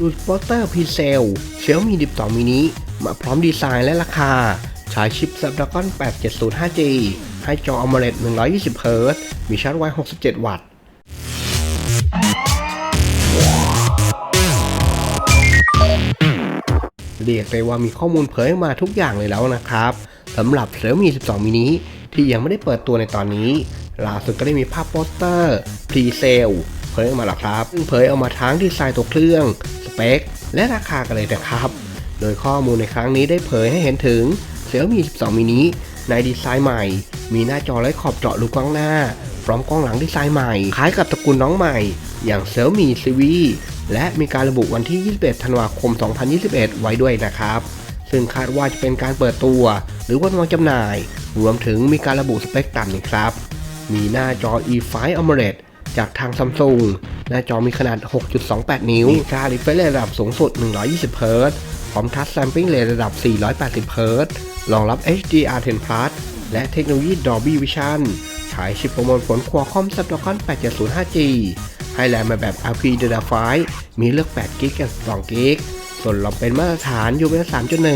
ดูโปสเตอร์พีเซลเชียวมี12มินิมาพร้อมดีไซน์และราคา ใช้ชิป Snapdragon 870 5G ให้จอ AMOLED 120 Hz มีชาร์จไว67 วัตต์เรียกได้ว่ามีข้อมูลเผยมาทุกอย่างเลยแล้วนะครับสำหรับ Xiaomi 12 mini ที่ยังไม่ได้เปิดตัวในตอนนี้ล่าสุดก็ได้มีภาพโปสเตอร์ พรีเซล ผยออกมาแล้วครับซึ่งเผยออกมาทั้งดีไซน์ตัวเครื่อง สเปค และราคากันเลยนะครับ โดยข้อมูลในครั้งนี้ได้เผยให้เห็นถึง Xiaomi 12 mini ในดีไซน์ใหม่ มีหน้าจอไร้ขอบเจาะรูกล้องหน้า พร้อมกล้องหลังดีไซน์ใหม่ คล้ายกับตระกูลน้องใหม่ อย่าง Xiaomi CV และมีการระบุวันที่ 21 ธันวาคม 2021 ไว้ด้วยนะครับ ซึ่งคาดว่าจะเป็นการเปิดตัว หรือวันวางจำหน่าย รวมถึงมีการระบุสเปคต่ำนะครับ มีหน้าจอ E5 AMOLED จากทางซัมซุงหน้าจอมีขนาด 6.28 นิ้วมีการรีเฟรชระดับสูงสุด 120 Hz พร้อมทัชแซมปิ้งเรทระดับ 480 Hz รองรับ HDR10 Plus และเทคโนโลยี Dolby Vision ใช้ชิปประมวลผล Qualcomm Snapdragon 870 5G ให้แรงมาแบบ LP Data 5มีเลือก8 g b กับ2 g b ส่วนรอมเป็นมาตรฐาน UFS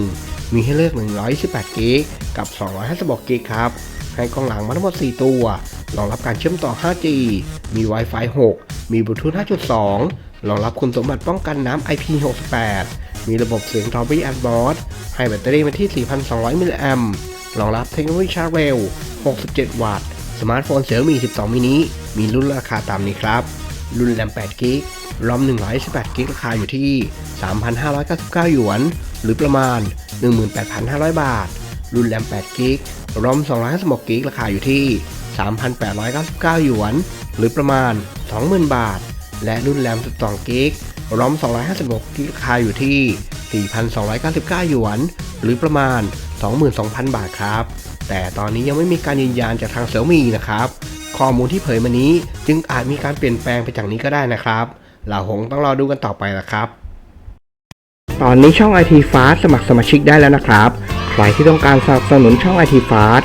3.1 มีให้เลือก 128 g b กับ 256 g b ครับ ให้กล้องหลังมาทั้งหมด 4 ตัว รองรับการเชื่อมต่อ 5G มี Wi-Fi 6 มี Bluetooth 5.2 รองรับคุณสมบัติป้องกันน้ำ IP68 มีระบบเสียง Dolby Atmos ให้แบตเตอรี่มาที่ 4,200 มิลลิแอมป์รองรับเทคโนโลยีชาร์จเร็ว 67 วัตต์ สมาร์ทโฟน Xiaomi 12 mini มีรุ่นราคาตามนี้ครับ รุ่นแรม8กิกรอม128กิกราคาอยู่ที่ 3,599 หยวน หรือประมาณ 18,500 บาท รุ่นแรม8กิกรอม256กิกราคาอยู่ที่ 3,899 หยวน หรือประมาณ 20,000 บาท และรุ่นแรม 12 กิกรอม 256กิกราคาอยู่ที่ 4,299 หยวน หรือประมาณ 22,000 บาทครับ แต่ตอนนี้ยังไม่มีการยืนยันจากทาง Xiaomi นะครับ ข้อมูลที่เผยมานี้จึงอาจมีการเปลี่ยนแปลงไปจากนี้ก็ได้นะครับเราคงต้องรอดูกันต่อไปละครับ ตอนนี้ช่อง IT Fast สมัครสมาชิกได้แล้วนะครับ ใครที่ต้องการสนับสนุนช่อง IT Fast